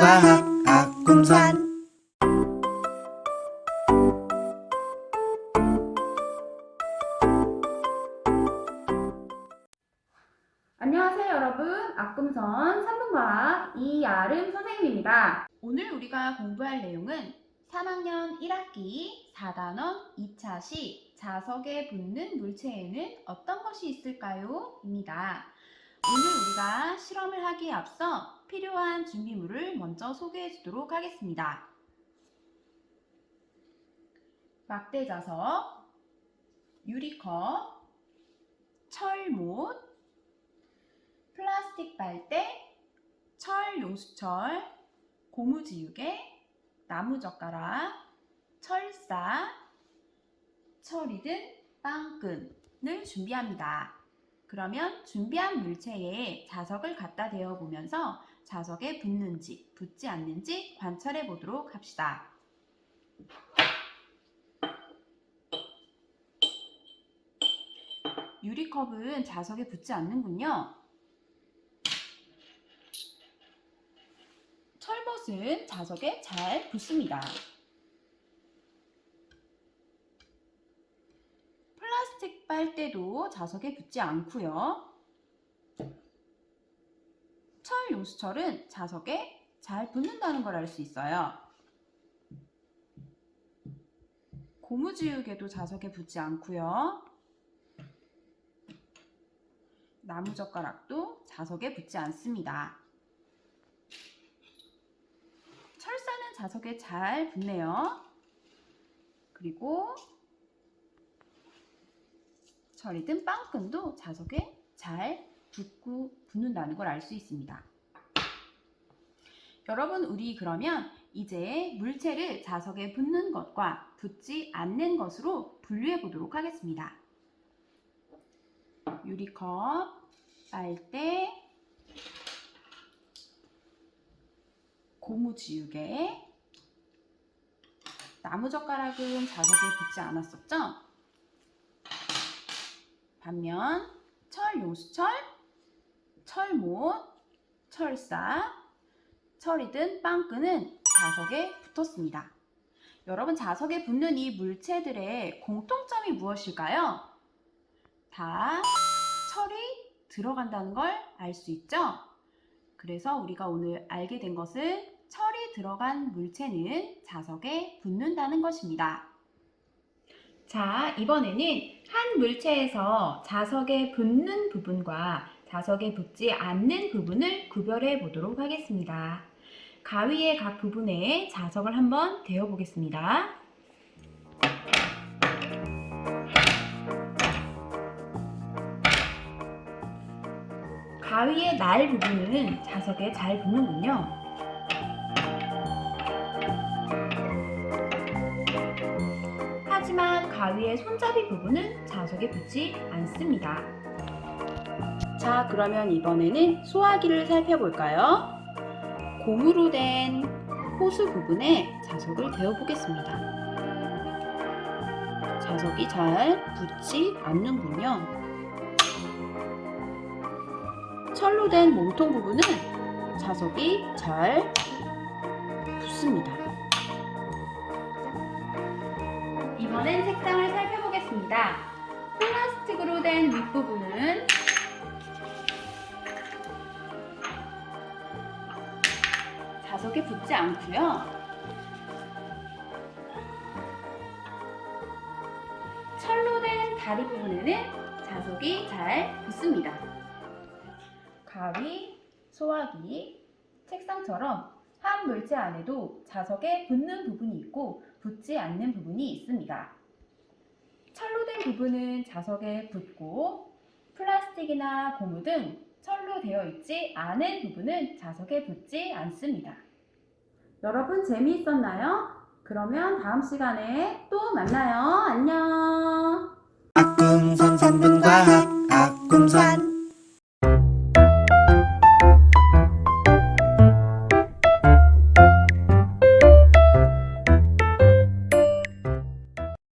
과학 아꿈산 안녕하세요 여러분. 아꿈선 3분과학 이아름 선생님입니다. 오늘 우리가 공부할 내용은 3학년 1학기 4단원 2차 시 자석에 붙는 물체에는 어떤 것이 있을까요? 입니다. 오늘 우리가 실험을 하기에 앞서 필요한 준비물을 먼저 소개해 주도록 하겠습니다 막대 자석 유리컵 철못 플라스틱 빨대, 철 용수철, 고무지우개, 나무젓가락, 철사, 철이 든 빵끈을 준비합니다. 그러면 준비한 물체에 자석을 갖다 대어 보면서 자석에 붙는지 붙지 않는지 관찰해 보도록 합시다. 유리컵은 자석에 붙지 않는군요. 철못은 자석에 잘 붙습니다. 플라스틱 빨대도 자석에 붙지 않고요. 철 용수철은 자석에 잘 붙는다는 걸 알 수 있어요. 고무지우개도 자석에 붙지 않고요. 나무젓가락도 자석에 붙지 않습니다. 철사는 자석에 잘 붙네요. 그리고 철이든 빵끈도 자석에 잘 붙고 붙는다는 걸 알 수 있습니다. 여러분 우리 그러면 이제 물체를 자석에 붙는 것과 붙지 않는 것으로 분류해 보도록 하겠습니다. 유리컵, 빨대, 고무지우개, 나무젓가락은 자석에 붙지 않았었죠? 반면 철 용수철, 철못, 철사, 철이든 빵끈은 자석에 붙었습니다. 여러분 자석에 붙는 이 물체들의 공통점이 무엇일까요? 다 철이 들어간다는 걸 알 수 있죠? 그래서 우리가 오늘 알게 된 것은 철이 들어간 물체는 자석에 붙는다는 것입니다. 자, 이번에는 한 물체에서 자석에 붙는 부분과 자석에 붙지 않는 부분을 구별해 보도록 하겠습니다. 가위의 각 부분에 자석을 한번 대어 보겠습니다. 가위의 날 부분은 자석에 잘 붙는군요. 하지만 가위의 손잡이 부분은 자석에 붙지 않습니다. 자, 그러면 이번에는 소화기를 살펴볼까요? 고무로 된 호수 부분에 자석을 대어 보겠습니다. 자석이 잘 붙지 않는군요. 철로 된 몸통 부분은 자석이 잘 붙습니다. 이번엔 색상을 살펴보겠습니다. 플라스틱으로 된 윗부분은 자석에 붙지 않고요. 철로 된 다리 부분에는 자석이 잘 붙습니다. 가위, 소화기, 책상처럼 한 물체 안에도 자석에 붙는 부분이 있고 붙지 않는 부분이 있습니다. 철로 된 부분은 자석에 붙고 플라스틱이나 고무 등 철로 되어 있지 않은 부분은 자석에 붙지 않습니다. 여러분 재미있었나요? 그러면 다음 시간에 또 만나요. 안녕. 악궁산 산분과 악궁산